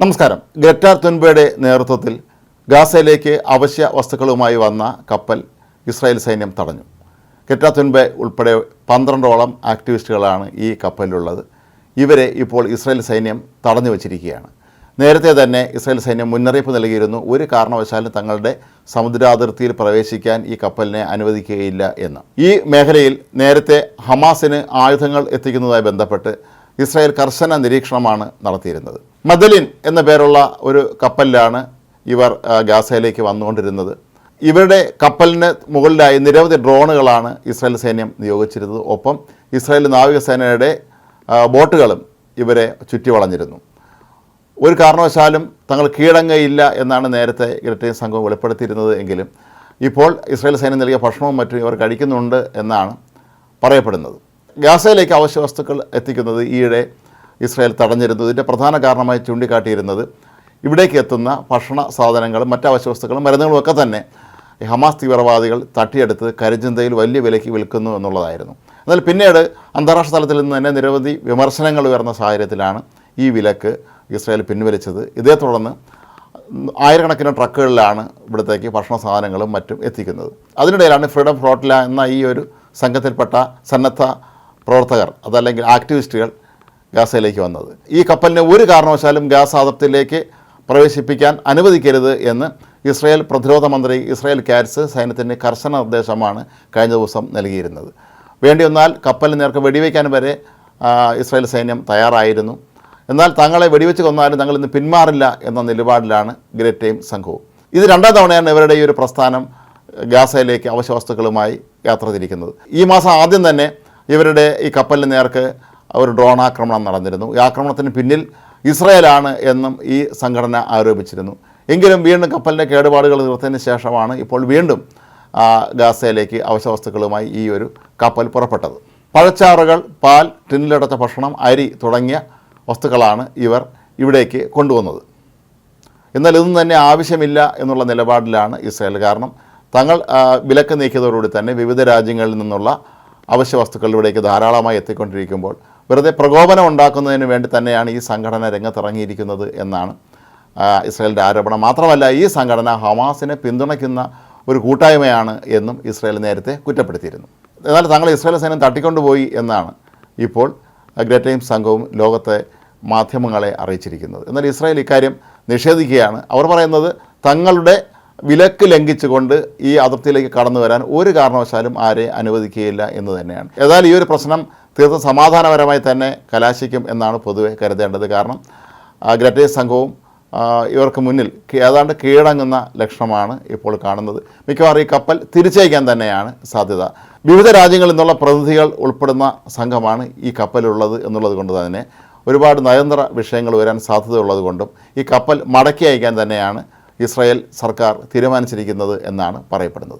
നമസ്കാരം. ഗ്രറ്റാർ തുൻബയുടെ നേതൃത്വത്തിൽ ഗാസയിലേക്ക് അവശ്യ വസ്തുക്കളുമായി വന്ന കപ്പൽ ഇസ്രായേൽ സൈന്യം തടഞ്ഞു. ഗ്രറ്റാർ തുൻബെ ഉൾപ്പെടെ പന്ത്രണ്ടോളം ആക്ടിവിസ്റ്റുകളാണ് ഈ കപ്പലിലുള്ളത്. ഇവരെ ഇപ്പോൾ ഇസ്രായേൽ സൈന്യം തടഞ്ഞു വച്ചിരിക്കുകയാണ്. നേരത്തെ തന്നെ ഇസ്രായേൽ സൈന്യം മുന്നറിയിപ്പ് നൽകിയിരുന്നു. ഒരു കാരണവശാലും തങ്ങളുടെ സമുദ്രാതിർത്തിയിൽ പ്രവേശിക്കാൻ ഈ കപ്പലിനെ അനുവദിക്കുകയില്ല എന്ന്. ഈ മേഖലയിൽ നേരത്തെ ഹമാസിന് ആയുധങ്ങൾ എത്തിക്കുന്നതുമായി ബന്ധപ്പെട്ട് ഇസ്രായേൽ കർശന നിരീക്ഷണമാണ് നടത്തിയിരുന്നത്. മദലിൻ എന്ന പേരുള്ള ഒരു കപ്പലിലാണ് ഇവർ ഗാസയിലേക്ക് വന്നുകൊണ്ടിരുന്നത്. ഇവരുടെ കപ്പലിന് മുകളിലായി നിരവധി ഡ്രോണുകളാണ് ഇസ്രായേൽ സൈന്യം നിയോഗിച്ചിരുന്നത്. ഒപ്പം ഇസ്രായേൽ നാവികസേനയുടെ ബോട്ടുകളും ഇവരെ ചുറ്റി വളഞ്ഞിരുന്നു ഒരു കാരണവശാലും തങ്ങൾ കീഴടങ്ങയില്ല എന്നാണ് നേരത്തെ ഇരട്ടയും സംഘവും വെളിപ്പെടുത്തിയിരുന്നത് എങ്കിലും ഇപ്പോൾ ഇസ്രായേൽ സൈന്യം നൽകിയ ഭക്ഷണവും മറ്റും ഇവർ കഴിക്കുന്നുണ്ട് എന്നാണ് പറയപ്പെടുന്നത്. ഗാസയിലേക്ക് അവശ്യ വസ്തുക്കൾ എത്തിക്കുന്നത് ഈയിടെ ഇസ്രായേൽ തടഞ്ഞിരുന്നത്. തടഞ്ഞിരുന്നതിന്റെ പ്രധാന കാരണമായി ചൂണ്ടിക്കാട്ടിയിരുന്നത് ഇവിടേക്ക് എത്തുന്ന ഭക്ഷണ സാധനങ്ങളും മറ്റ് അവശ്യവസ്തുക്കളും മരുന്നുകളും ഒക്കെ തന്നെ ഹമാസ് തീവ്രവാദികൾ തട്ടിയെടുത്ത് കരിഞ്ചന്തയിൽ വലിയ വിലയ്ക്ക് വിൽക്കുന്നു എന്നുള്ളതായിരുന്നു. എന്നാൽ പിന്നീട് അന്താരാഷ്ട്ര തലത്തിൽ നിന്ന് തന്നെ നിരവധി വിമർശനങ്ങൾ ഉയർന്ന സാഹചര്യത്തിലാണ് ഈ വിലക്ക് ഇസ്രായേൽ പിൻവലിച്ചത്. ഇതേ തുടർന്ന് ആയിരക്കണക്കിന് ട്രക്കുകളിലാണ് ഇവിടത്തേക്ക് ഭക്ഷണ സാധനങ്ങളും മറ്റും എത്തിക്കുന്നത്. അതിനിടയിലാണ് ഫ്രീഡം ഫ്രോട്ടില എന്ന ഈ ഒരു സംഘത്തിൽപ്പെട്ട സന്നദ്ധ പ്രവർത്തകർ അതല്ലെങ്കിൽ ആക്ടിവിസ്റ്റുകൾ ഗാസയിലേക്ക് വന്നത്. ഈ കപ്പലിനെ ഒരു കാരണവശാലും ഗാസ അതിർത്തിയിലേക്ക് പ്രവേശിപ്പിക്കാൻ അനുവദിക്കരുത് എന്ന് ഇസ്രായേൽ പ്രതിരോധ മന്ത്രി ഇസ്രായേൽ കാറ്റ്സ് സൈന്യത്തിന് കർശന നിർദ്ദേശമാണ് കഴിഞ്ഞ ദിവസം നൽകിയിരുന്നത്. വേണ്ടി വന്നാൽ കപ്പലിന് നേർക്ക് വെടിവെക്കാൻ വരെ ഇസ്രായേൽ സൈന്യം തയ്യാറായിരുന്നു. എന്നാൽ തങ്ങളെ വെടിവെച്ച് കൊന്നാലും തങ്ങൾ ഇന്ന് പിന്മാറില്ല എന്ന നിലപാടിലാണ് ഗ്രേറ്റയും സംഘവും. ഇത് രണ്ടാം തവണയാണ് ഇവരുടെ ഈ ഒരു പ്രസ്ഥാനം ഗാസയിലേക്ക് അവശ്യ വസ്തുക്കളുമായി യാത്ര തിരിക്കുന്നത്. ഈ മാസം ആദ്യം തന്നെ ഇവരുടെ ഈ കപ്പലിന് നേർക്ക് ഒരു ഡ്രോൺ ആക്രമണം നടന്നിരുന്നു. ഈ ആക്രമണത്തിന് പിന്നിൽ ഇസ്രയേലാണ് എന്നും ഈ സംഘടന ആരോപിച്ചിരുന്നു. എങ്കിലും വീണ്ടും കപ്പലിന്റെ കേടുപാടുകൾ തീർത്തതിന് ശേഷമാണ് ഇപ്പോൾ വീണ്ടും ഗാസയിലേക്ക് അവശ്യ വസ്തുക്കളുമായി ഈ ഒരു കപ്പൽ പുറപ്പെട്ടത്. പഴച്ചാറുകൾ പാൽ ടിന്നിലടച്ച ഭക്ഷണം അരി തുടങ്ങിയ വസ്തുക്കളാണ് ഇവർ ഇവിടേക്ക് കൊണ്ടുവന്നത്. എന്നാൽ ഇതൊന്നും തന്നെ ആവശ്യമില്ല എന്നുള്ള നിലപാടിലാണ് ഇസ്രയേൽ. കാരണം തങ്ങൾ വിലക്ക് നീക്കിയതോടുകൂടി തന്നെ വിവിധ രാജ്യങ്ങളിൽ നിന്നുള്ള അവശ്യ വസ്തുക്കൾ ഇവിടേക്ക് ധാരാളമായി എത്തിക്കൊണ്ടിരിക്കുമ്പോൾ വെറുതെ പ്രകോപനം ഉണ്ടാക്കുന്നതിന് വേണ്ടി തന്നെയാണ് ഈ സംഘടന രംഗത്തിറങ്ങിയിരിക്കുന്നത് എന്നാണ് ഇസ്രയേലിന്റെ ആരോപണം. മാത്രമല്ല ഈ സംഘടന ഹമാസിനെ പിന്തുണയ്ക്കുന്ന ഒരു കൂട്ടായ്മയാണ് എന്നും ഇസ്രായേൽ നേരത്തെ കുറ്റപ്പെടുത്തിയിരുന്നു. എന്നാൽ തങ്ങൾ ഇസ്രായേൽ സൈന്യം തട്ടിക്കൊണ്ടുപോയി എന്നാണ് ഇപ്പോൾ ഗ്രേറ്റ് ടൈംസ് സംഘവും ലോകത്തെ മാധ്യമങ്ങളെ അറിയിച്ചിരിക്കുന്നത്. എന്നാൽ ഇസ്രായേൽ ഇക്കാര്യം നിഷേധിക്കുകയാണ്. അവർ പറയുന്നത് തങ്ങളുടെ വിലക്ക് ലംഘിച്ചുകൊണ്ട് ഈ അതിർത്തിയിലേക്ക് കടന്നു വരാൻ ഒരു കാരണവശാലും ആരെ അനുവദിക്കുകയില്ല എന്ന് തന്നെയാണ്. ഏതായാലും ഈ ഒരു പ്രശ്നം തീർത്തും സമാധാനപരമായി തന്നെ കലാശിക്കും എന്നാണ് പൊതുവെ കരുതേണ്ടത്. കാരണം ഗ്രറ്റേ സംഘവും ഇവർക്ക് മുന്നിൽ ഏതാണ്ട് കീഴടങ്ങുന്ന ലക്ഷണമാണ് ഇപ്പോൾ കാണുന്നത്. മിക്കവാറും ഈ കപ്പൽ തിരിച്ചയക്കാൻ തന്നെയാണ് സാധ്യത. വിവിധ രാജ്യങ്ങളിൽ നിന്നുള്ള പ്രതിനിധികൾ ഉൾപ്പെടുന്ന സംഘമാണ് ഈ കപ്പലുള്ളത് എന്നുള്ളത് കൊണ്ട് തന്നെ ഒരുപാട് നയതന്ത്ര വിഷയങ്ങൾ വരാൻ സാധ്യതയുള്ളത് കൊണ്ടും ഈ കപ്പൽ മടക്കി അയക്കാൻ തന്നെയാണ് ഇസ്രായേൽ സർക്കാർ തീരുമാനിച്ചിരിക്കുന്നത് എന്നാണ് പറയപ്പെടുന്നത്.